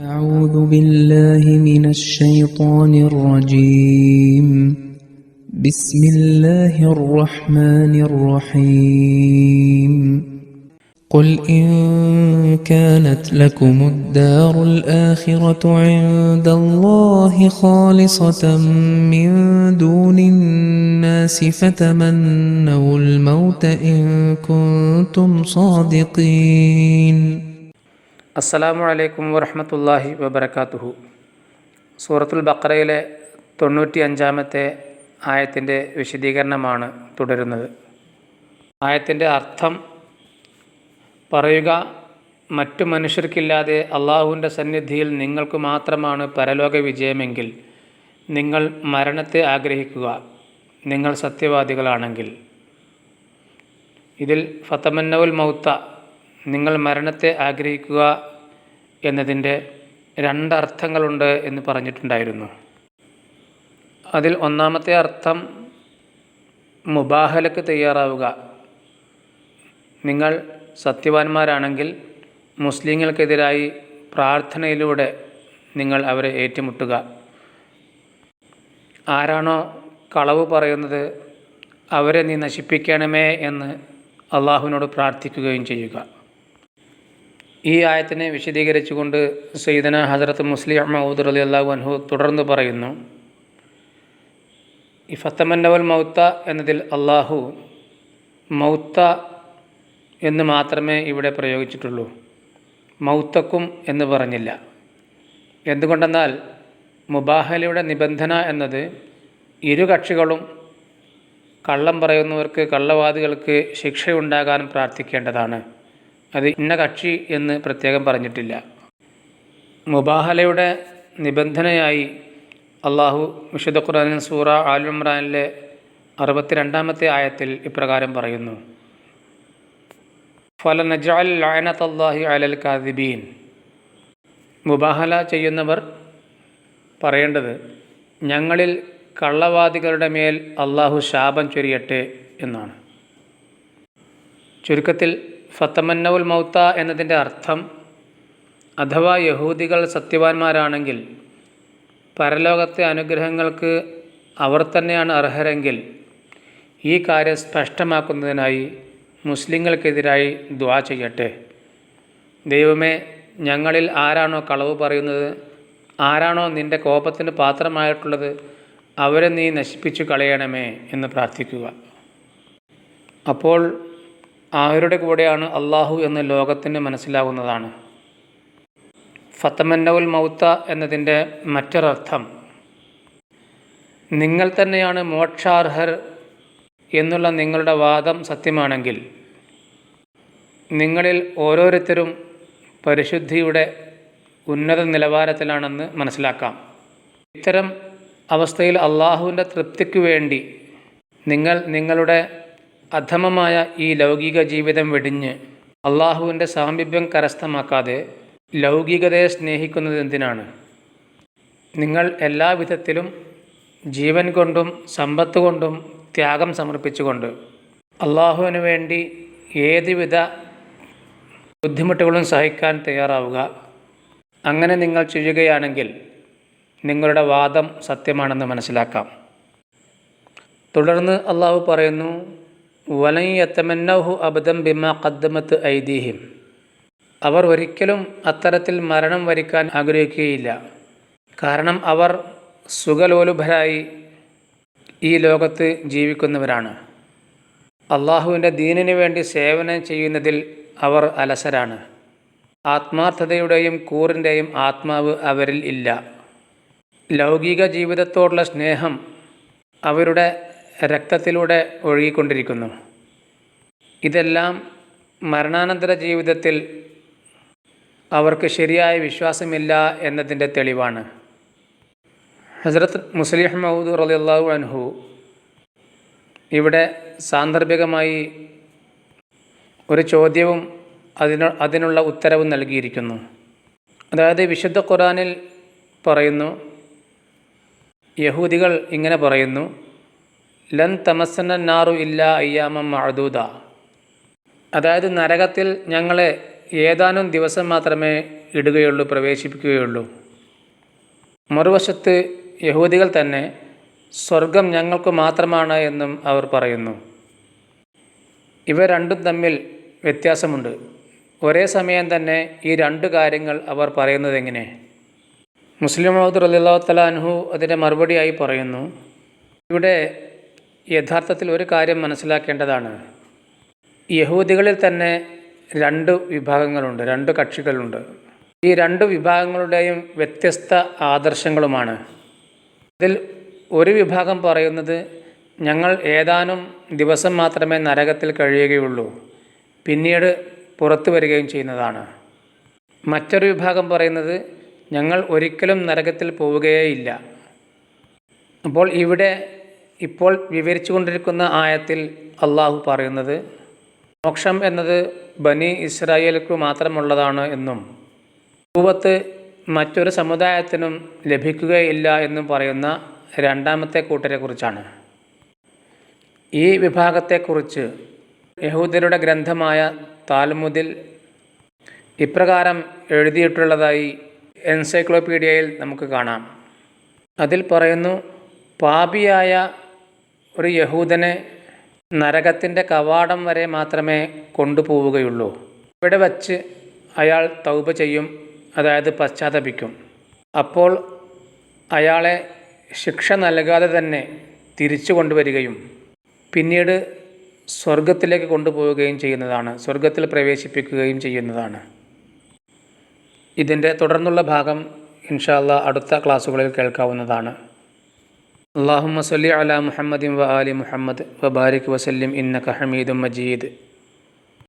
أعوذ بالله من الشيطان الرجيم. بسم الله الرحمن الرحيم. قل إن كانت لكم الدار الآخرة عند الله خالصة من دون الناس فتمنوا الموت إن كنتم صادقين. അസ്സലാമു അലൈക്കും വറഹമത്തല്ലാഹി വബർക്കാത്തുഹു സൂറത്തുൽ ബക്കറയിലെ തൊണ്ണൂറ്റി അഞ്ചാമത്തെ ആയത്തിന്റെ വിശദീകരണമാണ് തുടരുന്നത്. ആയത്തിന്റെ അർത്ഥം പറയുക മറ്റു മനുഷ്യർക്കില്ലാതെ അള്ളാഹുവിന്റെ സന്നിധിയിൽ നിങ്ങൾക്ക് മാത്രമാണ് പരലോക വിജയമെങ്കിൽ നിങ്ങൾ മരണത്തെ ആഗ്രഹിക്കുക. നിങ്ങൾ സത്യവാദികളാണെങ്കിൽ. ഇതിൽ ഫത്തമന്നവുൽ മൗത്ത നിങ്ങൾ മരണത്തെ ആഗ്രഹിക്കുക എന്നതിന്റെ രണ്ടർത്ഥങ്ങളുണ്ട് എന്ന് പറഞ്ഞിട്ടുണ്ടായിരുന്നു. അതിൽ ഒന്നാമത്തെ അർത്ഥം മുബാഹലക്ക് തയ്യാറാവുക. നിങ്ങൾ സത്യവാന്മാരാണെങ്കിൽ മുസ്ലിങ്ങൾക്കെതിരായി പ്രാർത്ഥനയിലൂടെ നിങ്ങൾ അവരെ ഏറ്റുമുട്ടുക. ആരാണോ കളവ് പറയുന്നത് അവരെ നീ നശിപ്പിക്കണമേ എന്ന് അള്ളാഹുവിനോട് പ്രാർത്ഥിക്കുകയും ചെയ്യുക. ഈ ആയത്തിനെ വിശദീകരിച്ചുകൊണ്ട് സയ്യിദന ഹസരത്ത് മുസ്ലിം മൗദ് അലി അള്ളാഹു അൻഹു തുടർന്ന് പറയുന്നു ഈ ഫത്തമന്നവൽ മൗത്ത എന്നതിൽ അള്ളാഹു മൗത്ത എന്ന് മാത്രമേ ഇവിടെ പ്രയോഗിച്ചിട്ടുള്ളൂ. മൗത്തക്കും എന്ന് പറഞ്ഞില്ല. എന്തുകൊണ്ടെന്നാൽ മുബാഹലയുടെ നിബന്ധന എന്നത് ഇരു കക്ഷികളും കള്ളം പറയുന്നവർക്ക് കള്ളവാദികൾക്ക് ശിക്ഷയുണ്ടാകാൻ പ്രാർത്ഥിക്കേണ്ടതാണ്. അത് ഇന്ന കക്ഷി എന്ന് പ്രത്യേകം പറഞ്ഞിട്ടില്ല. മുബാഹലയുടെ നിബന്ധനയായി അള്ളാഹു വിശുദ്ധ ഖുറാനിൻ സൂറ ആലുംറാനിലെ അറുപത്തിരണ്ടാമത്തെ ആയത്തിൽ ഇപ്രകാരം പറയുന്നു. ഫല ലായനത്തല്ലാഹി അലൽ കാദിബീൻ. മുബാഹല ചെയ്യുന്നവർ പറയേണ്ടത് ഞങ്ങളിൽ കള്ളവാദികളുടെ മേൽ അള്ളാഹു ശാപം ചൊരിയട്ടെ എന്നാണ്. ചുരുക്കത്തിൽ ഫത്തമന്നവുൽ മൗത്ത എന്നതിന്റെ അർത്ഥം അഥവാ യഹൂദികൾ സത്യവാന്മാരാണെങ്കിൽ പരലോകത്തെ അനുഗ്രഹങ്ങൾക്ക് അവർ തന്നെയാണ് അർഹരെങ്കിൽ ഈ കാര്യം സ്പഷ്ടമാക്കുന്നതിനായി മുസ്ലിങ്ങൾക്കെതിരായി ദ്വാ ചെയ്യട്ടെ. ദൈവമേ ഞങ്ങളിൽ ആരാണോ കളവ് പറയുന്നത് ആരാണോ നിന്റെ കോപത്തിന് പാത്രമായിട്ടുള്ളത് അവരെ നീ നശിപ്പിച്ചു കളയണമേ എന്ന് പ്രാർത്ഥിക്കുക. അപ്പോൾ ആരുടെ കൂടെയാണ് അള്ളാഹു എന്ന് ലോകത്തിന് മനസ്സിലാകുന്നതാണ്. ഫത്തമന്നവുൽ മൗത്ത എന്നതിന്റെ മറ്റൊരർത്ഥം നിങ്ങൾ തന്നെയാണ് മോക്ഷാർഹർ എന്നുള്ള നിങ്ങളുടെ വാദം സത്യമാണെങ്കിൽ നിങ്ങളിൽ ഓരോരുത്തരും പരിശുദ്ധിയുടെ ഉന്നത നിലവാരത്തിലാണെന്ന് മനസ്സിലാക്കാം. ഇത്തരം അവസ്ഥയിൽ അള്ളാഹുവിന്റെ തൃപ്തിക്ക് വേണ്ടി നിങ്ങൾ നിങ്ങളുടെ അധമമായ ഈ ലൗകിക ജീവിതം വെടിഞ്ഞ് അള്ളാഹുവിന്റെ സാമീപ്യം കരസ്ഥമാക്കാതെ ലൗകികതയെ സ്നേഹിക്കുന്നത് എന്തിനാണ്? നിങ്ങൾ എല്ലാ വിധത്തിലും ജീവൻ കൊണ്ടും സമ്പത്ത് കൊണ്ടും ത്യാഗം സമർപ്പിച്ചുകൊണ്ട് അള്ളാഹുവിന് വേണ്ടി ഏതുവിധ ബുദ്ധിമുട്ടുകളും സഹിക്കാൻ തയ്യാറാവുക. അങ്ങനെ നിങ്ങൾ ചെയ്യുകയാണെങ്കിൽ നിങ്ങളുടെ വാദം സത്യമാണെന്ന് മനസ്സിലാക്കാം. തുടർന്ന് അള്ളാഹു പറയുന്നു വലയത്തമന്നഹു അബദം ബിമ കദ്ദമത്ത് ഐദീഹിം. അവർ ഒരിക്കലും അത്തരത്തിൽ മരണം വരിക്കാൻ ആഗ്രഹിക്കുകയില്ല. കാരണം അവർ സുഖലോലുഭരായി ഈ ലോകത്ത് ജീവിക്കുന്നവരാണ്. അള്ളാഹുവിന്റെ ദീനിന് വേണ്ടി സേവനം ചെയ്യുന്നതിൽ അവർ അലസരാണ്. ആത്മാർത്ഥതയുടെയും കൂറിന്റെയും ആത്മാവ് അവരിൽ ഇല്ല. ലൗകിക ജീവിതത്തോടുള്ള സ്നേഹം അവരുടെ രക്തത്തിലൂടെ ഒഴുകിക്കൊണ്ടിരിക്കുന്നു. ഇതെല്ലാം മരണാനന്തര ജീവിതത്തിൽ അവർക്ക് ശരിയായ വിശ്വാസമില്ല എന്നതിന്റെ തെളിവാണ്. ഹസ്രത്ത് മുസ്ലിഹ് മഹൂദ് റലിയല്ലാഹു അൻഹു ഇവിടെ സാന്ദർഭികമായി ഒരു ചോദ്യവും അതിന് അതിനുള്ള ഉത്തരവും നൽകിയിരിക്കുന്നു. അതായത് വിശുദ്ധ ഖുറാനിൽ പറയുന്നു യഹൂദികൾ ഇങ്ങനെ പറയുന്നു ലൻ തമസന നാറു ഇല്ല അയ്യാമം മഅദൂദ. അതായത് നരകത്തിൽ ഞങ്ങളെ ഏതാനും ദിവസം മാത്രമേ ഇടുകയുള്ളൂ പ്രവേശിപ്പിക്കുകയുള്ളൂ. മറുവശത്ത് യഹൂദികൾ തന്നെ സ്വർഗം ഞങ്ങൾക്ക് മാത്രമാണ് എന്നും അവർ പറയുന്നു. ഇവ രണ്ടും തമ്മിൽ വ്യത്യാസമുണ്ട്. ഒരേ സമയം തന്നെ ഈ രണ്ട് കാര്യങ്ങൾ അവർ പറയുന്നത് എങ്ങനെ? മുസ്ലിം മഹദ് റലിള്ളാഹു തലാൻഹു അതിന്റെ മറുപടിയായി പറയുന്നു. ഇവിടെ യഥാർത്ഥത്തിൽ ഒരു കാര്യം മനസ്സിലാക്കേണ്ടതാണ്. യഹൂദികളിൽ തന്നെ രണ്ട് വിഭാഗങ്ങളുണ്ട് രണ്ട് കക്ഷികളുണ്ട്. ഈ രണ്ട് വിഭാഗങ്ങളുടെയും വ്യത്യസ്ത ആദർശങ്ങളുമാണ്. ഇതിൽ ഒരു വിഭാഗം പറയുന്നത് ഞങ്ങൾ ഏതാനും ദിവസം മാത്രമേ നരകത്തിൽ കഴിയുകയുള്ളൂ പിന്നീട് പുറത്തു വരികയും ചെയ്യുന്നതാണ്. മറ്റൊരു വിഭാഗം പറയുന്നത് ഞങ്ങൾ ഒരിക്കലും നരകത്തിൽ പോവുകയേയില്ല. അപ്പോൾ ഇവിടെ ഇപ്പോൾ വിവരിച്ചുകൊണ്ടിരിക്കുന്ന ആയത്തിൽ അള്ളാഹു പറയുന്നത് മോക്ഷം എന്നത് ബനി ഇസ്രായേലിക്കു മാത്രമുള്ളതാണ് എന്നും പൂവത്ത് മറ്റൊരു സമുദായത്തിനും ലഭിക്കുകയില്ല എന്നും പറയുന്ന രണ്ടാമത്തെ കൂട്ടരെക്കുറിച്ചാണ്. ഈ വിഭാഗത്തെക്കുറിച്ച് യഹൂദരുടെ ഗ്രന്ഥമായ താൽമുദിൽ ഇപ്രകാരം എഴുതിയിട്ടുള്ളതായി എൻസൈക്ലോപീഡിയയിൽ നമുക്ക് കാണാം. അതിൽ പറയുന്നു പാപിയായ ഒരു യഹൂദനെ നരകത്തിന്റെ കവാടം വരെ മാത്രമേ കൊണ്ടുപോവുകയുള്ളൂ. ഇവിടെ വച്ച് അയാൾ തൗബ ചെയ്യും അതായത് പശ്ചാത്തപിക്കും. അപ്പോൾ അയാളെ ശിക്ഷ നൽകാതെ തന്നെ തിരിച്ചു കൊണ്ടുവരികയും പിന്നീട് സ്വർഗത്തിലേക്ക് കൊണ്ടുപോവുകയും ചെയ്യുന്നതാണ് സ്വർഗത്തിൽ പ്രവേശിപ്പിക്കുകയും ചെയ്യുന്നതാണ്. ഇതിന്റെ തുടർന്നുള്ള ഭാഗം ഇൻഷാല്ല അടുത്ത ക്ലാസ്സുകളിൽ കേൾക്കാവുന്നതാണ്. اللهم صل على محمد وآل محمد وبارك وسلم إنك حميد مجيد.